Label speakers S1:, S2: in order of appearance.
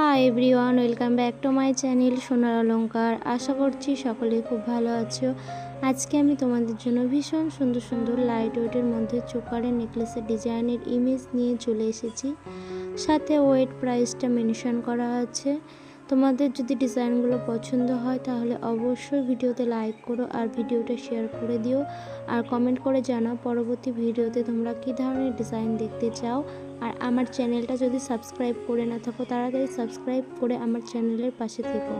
S1: Hi everyone welcome back to my channel সোনার অলঙ্কার আশা করছি সকলে খুব ভালো আছো। আজকে আমি তোমাদের জন্য ভীষণ সুন্দর সুন্দর লাইট ওয়েটের মধ্যে চোকারের নেকলেসের ডিজাইনের ইমেজ নিয়ে চলে এসেছি। সাথে ওয়েট প্রাইসটা মেনশন করা আছে। তোমাদের যদি ডিজাইনগুলো পছন্দ হয় তাহলে অবশ্যই ভিডিওতে লাইক করো আর ভিডিওটা শেয়ার করে দিও। আর কমেন্ট করে জানাও পরবর্তী ভিডিওতে তোমরা কি ধরনের ডিজাইন দেখতে চাও। আর আমার চ্যানেলটা যদি সাবস্ক্রাইব করে না থাকো, তাড়াতাড়ি সাবস্ক্রাইব করে আমার চ্যানেলের পাশে থেকো।